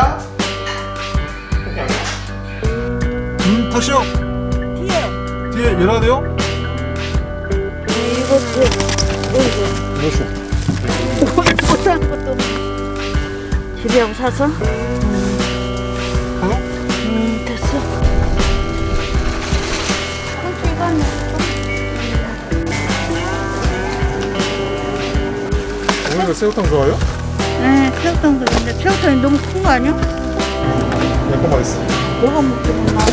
아니야? 음, 택시요. 뒤에 뒤에 열어야 돼요? 이것도 이거 그렇죠. 못할 것도. 집에 하고 사서? 음 됐어. 이거는 새우탕 좋아요? 네 새우탕 그런데 새우탕이 너무 큰 거 아니야? 내거 맛있어. 먹기는 많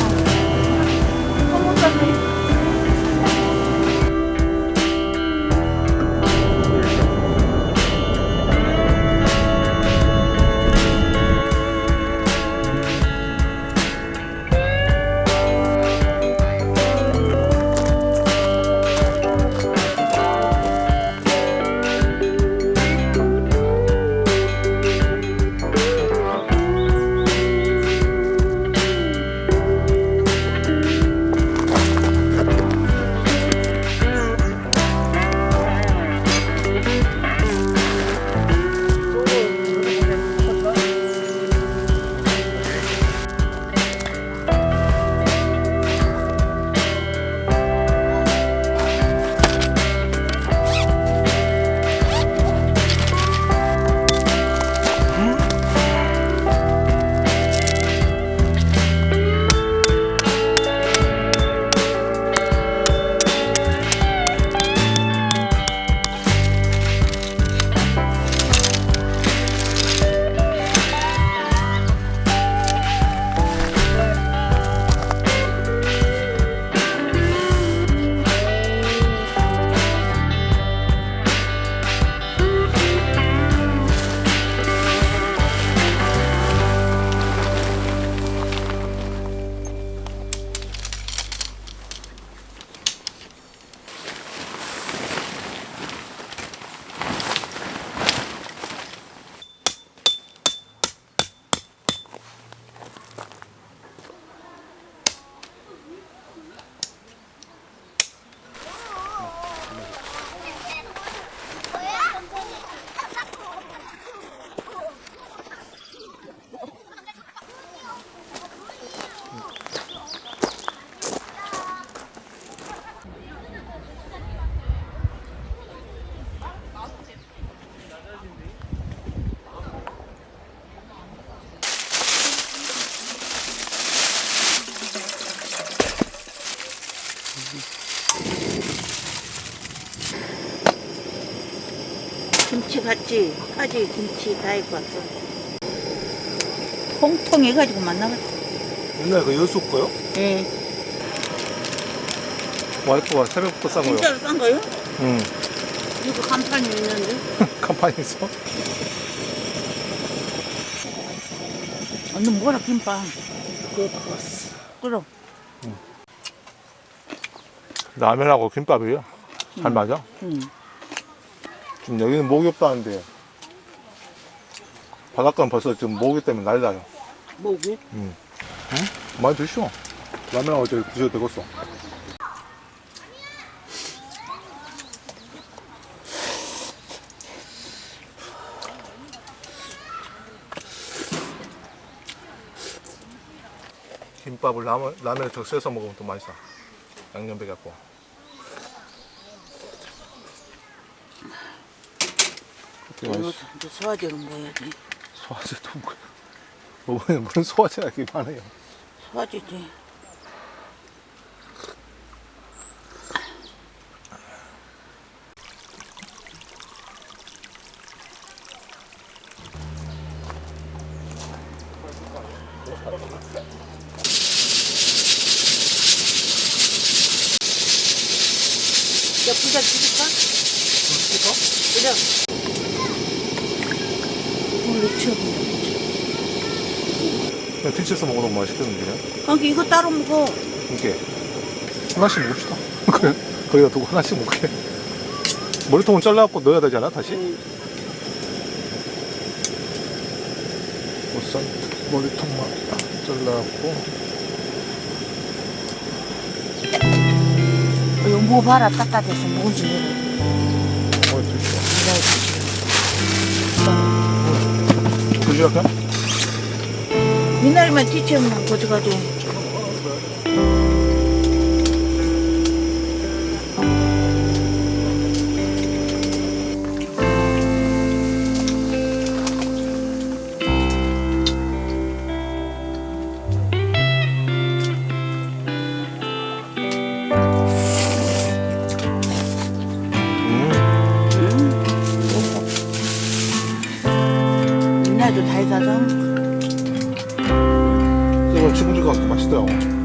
김치 봤지? 까지 김치 다 입고 왔어. 통통 해가지고 만나봤어. 옛날에 그 여수 거요? 예. 와이프가 새벽부터 싼 거요. 진짜로 싼 거요? 응. 이거 간판이 있는데. 간판에서. 언니 뭐라 김밥. 그거 봤어. 끓어. 라면하고 김밥이요? 잘 맞아? 응. 지금 여기는 목이 없다는데 바닷가는 벌써 지금 모기 때문에 난리 나요. 뭐고? 응? 많이 드시오. 라면하고 저기 드셔도 되겠어. 김밥을 라면, 라면에 적셔서 먹으면 더 맛있어. 양념 배갖고. 그렇게 이거 소화제로 먹어야지. 소화제도 뭐, 어머니 무슨 소화제가 이렇게 많아요. 소화제지. 야, 부자 주실까? 그래. 이걸 로 치워본다. 그냥 뒤쳐서 먹으면 맛있겠는데. 거기 이거 따로 먹어. 이게 하나씩 먹읍시다. 그래 거기다 두고 하나씩 먹게. 머리통은 잘라갖고 넣어야 되잖아 다시. 우선 머리통만 잘라갖고. 이거 뭐 봐라 따뜻해서 뭐지 어 주시오. 부지락해? 미나리만 뒤치면 고져가도 미나리도 달달하 이거 것 같고 맛있더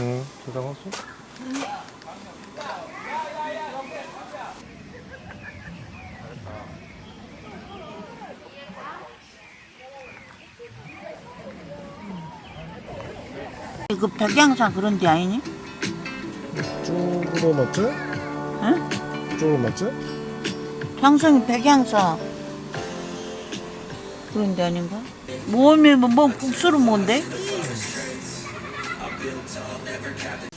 응. 왔어? 이거 백양산 그런 데 아니니? 쪽으로 맞지? 응? 쪽으로 맞지? 향성이 백양사 그런 데 아닌가? 뭐면 뭐, 뭐 국수로 뭔데? 내가